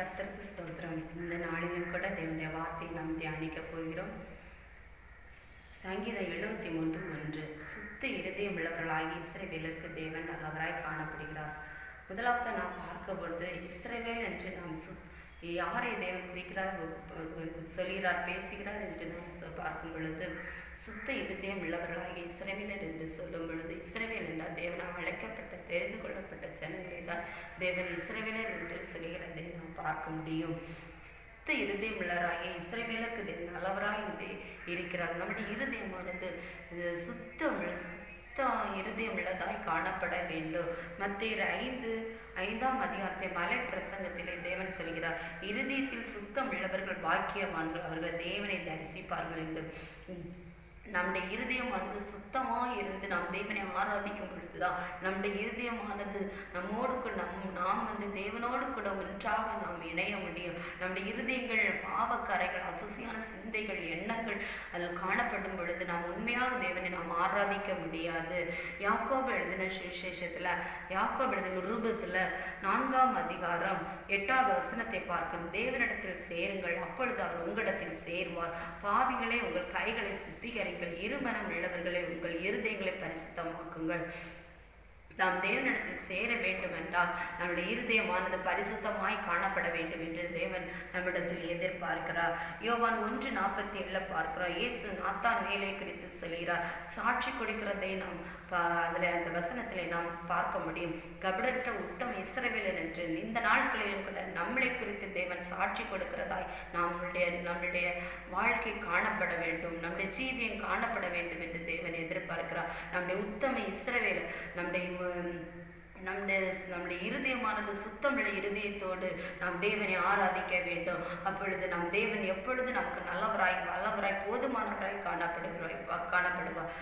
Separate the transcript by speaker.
Speaker 1: கர்த்தருக்கு ஸ்தோத்திரம். இந்த நாளிலும் கூட தேவனுடைய வார்த்தையை நாம் தியானிக்க போகிறோம். சங்கீதம் எழுபத்தி மூன்று ஒன்று. சுத்த இருதயம் உள்ளவர்களாகி இஸ்ரேவேலருக்கு தேவன் நல்லவராய் காணப்படுகிறார். முதலாவது நாம் பார்க்க பொழுது இஸ்ரவேல் என்று நாம் சு யாரை தேவன் குறிக்கிறார் சொல்கிறார் பேசுகிறார் என்று நாம் பார்க்கும் பொழுது சுத்த இருதயம் உள்ளவர்களாகிய இஸ்ரேவேலர் என்று சொல்லும் பொழுது இஸ்ரவேல் என்றால் தேவனால் அழைக்கப்பட்ட தெரிந்து கொள்ளப்பட்ட ஜனங்களை தான் தேவன் இஸ்ரேவேலர் என்று சொல்கிறார். பார்க்க முடியும். சுத்த இருதயம் உள்ளவராகிய இஸ்ரவேலருக்கு இங்கே இருக்கிறார். நம்முடைய இருதயமானது சுத்தமுள்ள சுத்தம் சுத்த இருதயம் உள்ளதாய் காணப்பட வேண்டும். மத்திய ஐந்து ஐந்தாம் அதிகாரத்தை மலை பிரசங்கத்திலே தேவன் சொல்கிறார். இருதயத்தில் சுத்தம் உள்ளவர்கள் பாக்கியவான்கள் அவர்கள் தேவனை தரிசிப்பார்கள் என்று. நம்முடைய இருதயமானது சுத்தமாக இருந்து நாம் தேவனை ஆராதிக்கும் பொழுதுதான் நம்முடைய இருதயமானது நம்மோடு கூட நம் நாம் வந்து தேவனோடு கூட ஒன்றாக நாம் நாம் இணைய முடியும். நம்முடைய இருதயங்கள் பாவக்கரைகள் அசுசியான சிந்தைகள் எண்ணங்கள் அதில் காணப்படும் பொழுது நாம் உண்மையாக தேவனை நாம் ஆராதிக்க முடியாது. யாக்கோபு எழுதின சுவிசேஷத்தில் யாக்கோபு எழுதின ரூபத்தில் நான்காம் அதிகாரம் எட்டாவது வசனத்தை பார்க்கணும். தேவனிடத்தில் சேருங்கள் அப்பொழுது அவர் உங்களிடத்தில் சேருவார். பாவிகளே உங்கள் கைகளை சுத்திகரிங்கள் இருமனம் உள்ளவர்களை உங்கள் இருதயங்களை பரிசுத்தமாக்குங்கள். நாம் தேவனிடத்தில் சேர வேண்டும் என்றால் நம்முடைய இருதயமானது பரிசுத்தமாய் காணப்பட வேண்டும் என்று தேவன் நம்மிடத்தில் எதிர்பார்க்கிறார். யோவான் ஒன்று நாற்பத்தி ஏழில் பார்க்கிறோம். இயேசு நாத்தான் வேலை குறித்து சொல்கிறார். சாட்சி கொடுக்கிறதை நாம் பா- அதில் அந்த வசனத்திலே நாம் பார்க்க முடியும். கபடற்ற உத்தம இஸ்ரவேலன் என்று இந்த நாட்களிலும் கூட நம்மளை குறித்து தேவன் சாட்சி கொடுக்கிறதாய் நம்முடைய நம்முடைய வாழ்க்கை காணப்பட வேண்டும். நம்முடைய ஜீவியம் காணப்பட வேண்டும் என்று இருக்கிறார் நம்முடைய உத்தம இஸ்ரவேல் நம்முடைய உம், நம்முடைய நம்முடைய இருதயமானது சுத்தமுள்ள இருதயத்தோடு நாம் தேவனை ஆராதிக்க வேண்டும். அப்பொழுது நம் தேவன் எப்பொழுது நமக்கு நல்லவராய் வல்லவராய் போதுமானவராய் காணப்படுவாய் காணப்படுவார்.